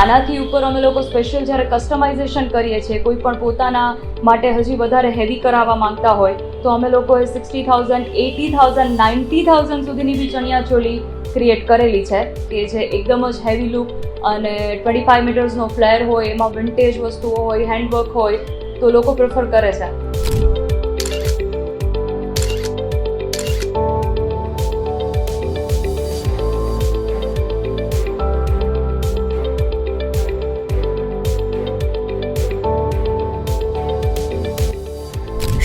આનાથી ઉપર અમે લોકો સ્પેશિયલ જ્યારે કસ્ટમાઇઝેશન કરીએ છીએ, કોઈ પણ પોતાના માટે હજી વધારે હેવી કરાવવા માંગતા હોય, તો અમે લોકોએ sixty thousand eighty thousand ninety thousand સુધીની બી ચણિયા ચોલી ક્રિએટ કરેલી છે, કે જે એકદમ જ હેવી લુક અને ટ્વેન્ટી ફાઇવ મીટર્સનો ફ્લેર હોય, એમાં વિન્ટેજ વસ્તુઓ હોય હેન્ડવર્ક હોય, તો લોકો પ્રિફર કરે છે.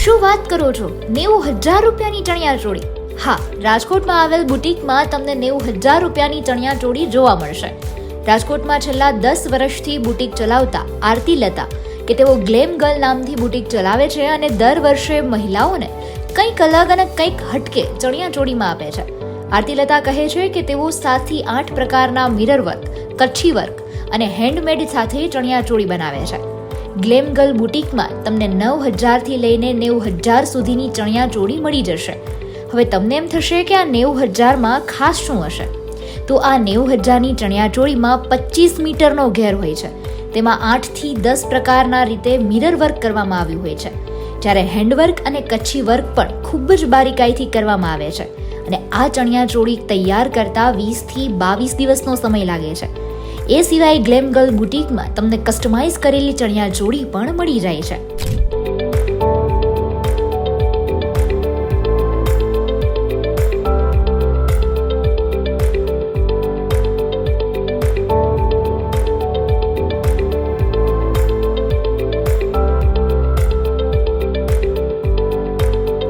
શું વાત કરો છો? નેવું હજાર રૂપિયાની ચણિયા ચોળી. હા, રાજકોટમાં આવેલ બુટીકમાં તમને નેવું હજાર રૂપિયાની ચણિયા ચોળી જોવા મળશે. રાજકોટમાં છેલ્લા દસ વર્ષથી બુટીક ચલાવતા આરતી લતા, કે તેઓ ગ્લેમ ગર્લ નામથી બુટીક ચલાવે છે અને દર વર્ષે મહિલાઓને કંઈક અલગ અને કંઈક હટકે ચણિયા ચોળીમાં આપે છે. આરતી લતા કહે છે કે તેઓ સાતથી આઠ પ્રકારના મિરર વર્ક, કચ્છી વર્ક અને હેન્ડમેડ સાથે ચણિયા ચોળી બનાવે છે. ગ્લેમ ગર્લ બુટીકમાં તમને નવ હજારથી લઈને નેવું હજાર સુધીની ચણિયા ચોળી મળી જશે. હવે તમને એમ થશે કે આ નેવું હજારમાં ખાસ શું હશે? તો આ નેવું હજારની ચણિયા ચોળીમાં પચીસ મીટરનો ઘેર હોય છે. તેમાં આઠથી દસ પ્રકારના રીતે મિરર વર્ક કરવામાં આવ્યું હોય છે. જ્યારે હેન્ડવર્ક અને કચ્છી વર્ક પણ ખૂબ જ બારીકાઈથી કરવામાં આવે છે. અને આ ચણિયા ચોળી તૈયાર કરતા વીસથી બાવીસ દિવસનો સમય લાગે છે. એ સિવાય ગ્લેમ ગર્લ બુટીકમાં તમને કસ્ટમાઇઝ કરેલી ચણિયા જોડી પણ મળી જાય છે.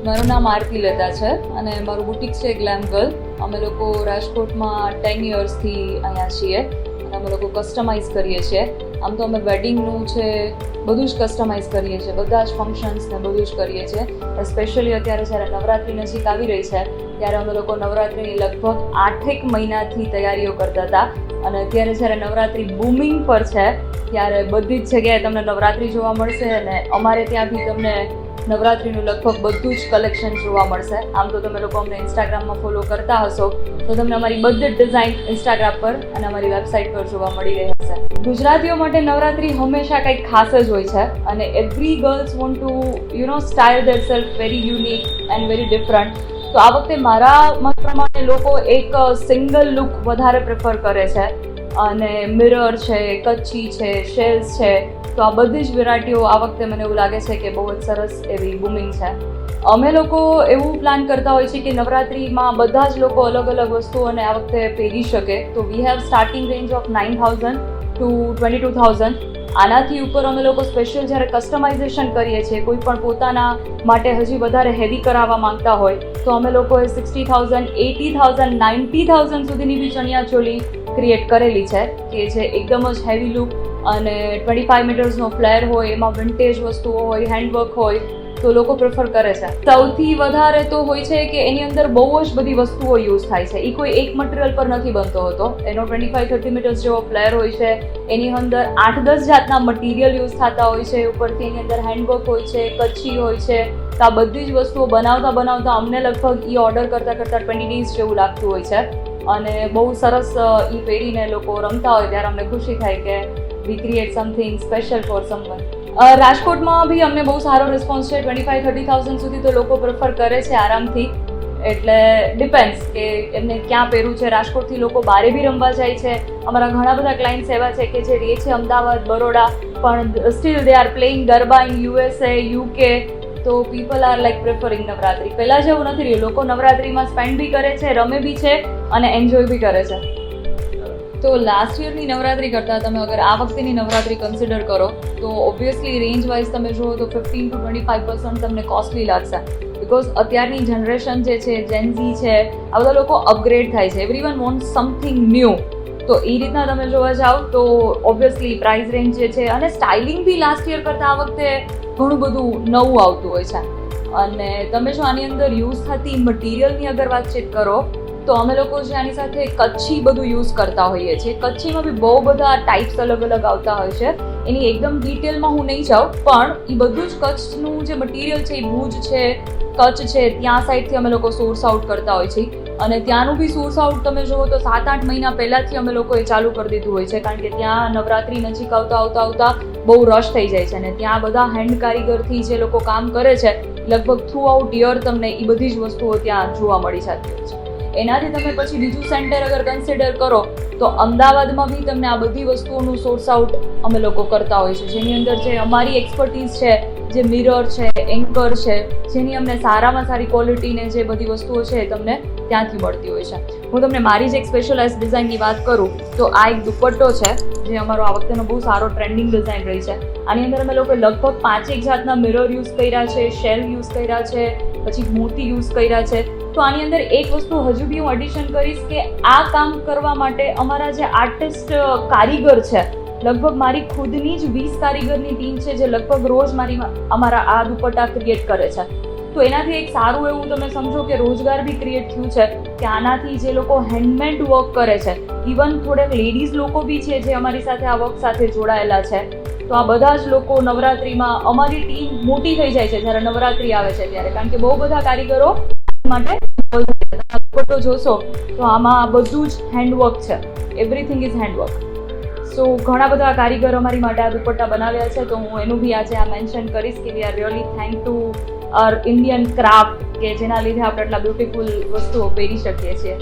મારું નામ આરતી લતા છે અને મારું બુટિક છે ગ્લેમ ગર્લ. અમે લોકો રાજકોટમાં ટેન યર્સથી અહીંયા છીએ. અમે લોકો કસ્ટમાઇઝ કરીએ છીએ. આમ તો અમે વેડિંગનું છે, બધું જ કસ્ટમાઇઝ કરીએ છીએ. બધા જ ફંક્શન્સને બધું જ કરીએ છીએ. સ્પેશિયલી અત્યારે જ્યારે નવરાત્રિ નજીક આવી રહી છે, ત્યારે અમે લોકો નવરાત્રિની લગભગ આઠેક મહિનાથી તૈયારીઓ કરતા હતા. અને અત્યારે જ્યારે નવરાત્રિ બૂમિંગ પર છે, ત્યારે બધી જ જગ્યાએ તમને નવરાત્રિ જોવા મળશે અને અમારે ત્યાં બી તમને નવરાત્રિનું લગભગ બધું જ કલેક્શન જોવા મળશે. આમ તો તમે લોકો અમને ઇન્સ્ટાગ્રામમાં ફોલો કરતા હશો, તો તમને અમારી બધી જ ડિઝાઇન ઇન્સ્ટાગ્રામ પર અને અમારી વેબસાઇટ પર જોવા મળી રહી હશે ગુજરાતીઓ માટે નવરાત્રિ હંમેશા કંઈક ખાસ જ હોય છે અને every girls want to you know style their self very unique and very different તો આ વખતે મારા મત પ્રમાણે લોકો એક સિંગલ લુક વધારે પ્રેફર કરે છે. અને મિરર છે, કચ્છી છે શેલ્સ છે તો આ બધી જ વેરાયટીઓ આ વખતે મને એવું લાગે છે કે બહુ જ સરસ એવી બુમિંગ છે. અમે લોકો એવું પ્લાન કરતા હોય છે કે નવરાત્રિમાં બધા જ લોકો અલગ અલગ વસ્તુઓને આ વખતે પહેરી શકે. તો we have starting range of nine thousand to twenty two thousand આનાથી ઉપર અમે લોકો સ્પેશિયલ જ્યારે કસ્ટમાઇઝેશન કરીએ છીએ, કોઈ પણ પોતાના માટે હજી વધારે હેવી કરાવવા માંગતા હોય, તો અમે લોકોએ sixty thousand eighty thousand ninety thousand સુધીની બી ચણિયા ચોલી ક્રિએટ કરેલી છે, કે જે એકદમ જ હેવી લુક અને ટ્વેન્ટી ફાઇવ મીટર્સનો ફ્લેર હોય, એમાં વિન્ટેજ વસ્તુઓ હોય હેન્ડવર્ક હોય, તો લોકો પ્રિફર કરે છે. સૌથી વધારે તો હોય છે કે એની અંદર બહુ જ બધી વસ્તુઓ યુઝ થાય છે. એ કોઈ એક મટીરિયલ પર નથી બનતો હોતો. એનો ટ્વેન્ટી ફાઇવ થર્ટી મીટર્સ જેવો ફ્લેર હોય છે, એની અંદર આઠ દસ જાતના મટીરિયલ યુઝ થતા હોય છે, ઉપરથી એની અંદર હેન્ડવર્ક હોય છે, કચ્છી હોય છે, તો આ બધી જ વસ્તુઓ બનાવતા બનાવતા અમને લગભગ એ ઓર્ડર કરતાં કરતાં ટ્વેન્ટી ડેઝ જેવું લાગતું હોય છે. અને બહુ સરસ એ પહેરીને લોકો રમતા હોય, ત્યારે અમને ખુશી થાય કે we create something special for someone રાજકોટમાં બી અમને બહુ સારો રિસ્પોન્સ છે. ટ્વેન્ટી ફાઇવ થર્ટી થાઉઝન્ડ સુધી તો લોકો પ્રિફર કરે છે આરામથી. એટલે ડિપેન્ડ્સ કે એમને ક્યાં પહેરવું છે. રાજકોટથી લોકો બારે બી રમવા જાય છે. અમારા ઘણા બધા ક્લાયન્ટ્સ એવા છે કે જે રહે છે અમદાવાદ, બરોડા, પણ still they are playing garba in USA UK તો people are like preferring Navratri. પહેલાં જેવું નથી રહ્યું. લોકો નવરાત્રિમાં સ્પેન્ડ બી કરે છે, રમે બી છે અને એન્જોય બી કરે છે. તો લાસ્ટ યરની નવરાત્રી કરતાં તમે અગર આ વખતેની નવરાત્રી કન્સિડર કરો, તો ઓબ્વિયસલી રેન્જ વાઇઝ તમે જુઓ તો fifteen to twenty five percent તમને કોસ્ટલી લાગશે. બિકોઝ અત્યારની જનરેશન જે છે જેન્ઝી છે, આ બધા લોકો અપગ્રેડ થાય છે. Everyone want something new તો એ રીતના તમે જોવા જાઓ તો ઓબ્વિયસલી પ્રાઇસ રેન્જ જે છે અને સ્ટાઇલિંગ બી લાસ્ટ યર કરતાં આ વખતે ઘણું બધું નવું આવતું હોય છે. અને તમે જો આની અંદર યુઝ થતી મટીરિયલની અગર વાતચીત કરો તો અમે લોકો જે આની સાથે કચ્છી બધું યુઝ કરતા હોઈએ છીએ. કચ્છીમાં બી બહુ બધા ટાઈપ્સ અલગ અલગ આવતા હોય છે. એની એકદમ ડિટેલમાં હું નહીં જાઉં, પણ એ બધું જ કચ્છનું જે મટીરિયલ છે એ ભુજ છે, કચ્છ છે, ત્યાં સાઈડથી અમે લોકો સોર્સ આઉટ કરતા હોય છીએ. અને ત્યાંનું બી સોર્સ આઉટ તમે જુઓ તો સાત આઠ મહિના પહેલાંથી અમે લોકોએ ચાલુ કરી દીધું હોય છે. કારણ કે ત્યાં નવરાત્રી નજીક આવતા આવતા આવતા બહુ રશ થઈ જાય છે અને ત્યાં બધા હેન્ડ કારીગરથી જે લોકો કામ કરે છે, લગભગ થ્રુ આઉટ યર તમને એ બધી જ વસ્તુઓ ત્યાં જોવા મળી જતી હોય છે. એનાથી તમે પછી બીજું સેન્ટર અગર કન્સિડર કરો, તો અમદાવાદમાં બી તમને આ બધી વસ્તુઓનું સોર્સ આઉટ અમે લોકો કરતા હોય છે. જેની અંદર જે અમારી એક્સપર્ટીઝ છે, જે મિરર છે એન્કર છે, જેની અમને સારામાં સારી ક્વોલિટીને જે બધી વસ્તુઓ છે એ તમને ત્યાંથી મળતી હોય છે. હું તમને મારી જ એક સ્પેશિયલાઇઝ ડિઝાઇનની વાત કરું, તો આ એક દુપટ્ટો છે, જે અમારો આ વખતેનો બહુ સારો ટ્રેન્ડિંગ ડિઝાઇન રહી છે. આની અંદર અમે લોકો લગભગ પાંચેક જાતના મિરર યુઝ કર્યા છે શેલ યુઝ કર્યા છે, પછી મોતી યુઝ કર્યા છે. તો આની અંદર એક વસ્તુ હજુ બી હું એડિશન કરીશ કે આ કામ કરવા માટે અમારા જે આર્ટિસ્ટ કારીગર છે, લગભગ મારી ખુદની જ વીસ કારીગરની ટીમ છે જે લગભગ રોજ મારી અમારા આ દુપટ્ટા ક્રિએટ કરે છે. તો એનાથી એક સારું એવું તમે સમજો કે રોજગાર બી ક્રિએટ થયું છે કે આનાથી જે લોકો હેન્ડમેડ વર્ક કરે છે ઇવન થોડેક લેડીઝ લોકો બી છે જે અમારી સાથે આ વર્ક સાથે જોડાયેલા છે. તો આ બધા જ લોકો નવરાત્રિમાં અમારી ટીમ મોટી થઈ જાય છે જ્યારે નવરાત્રિ આવે છે ત્યારે. કારણ કે બહુ બધા કારીગરો માટે દુપટ્ટો જોશો તો આમાં બધું જ હેન્ડવર્ક છે. એવરીથિંગ ઇઝ હેન્ડવર્ક સો ઘણા બધા કારીગરો અમારી માટે આ દુપટ્ટા બનાવ્યા છે, તો હું એનું બી આજે આ મેન્શન કરીશ કે we are really thank to uh Indian craft કે જેના લીધે આપણે આટલા બ્યુટીફુલ વસ્તુઓ પહેરી શકીએ છીએ.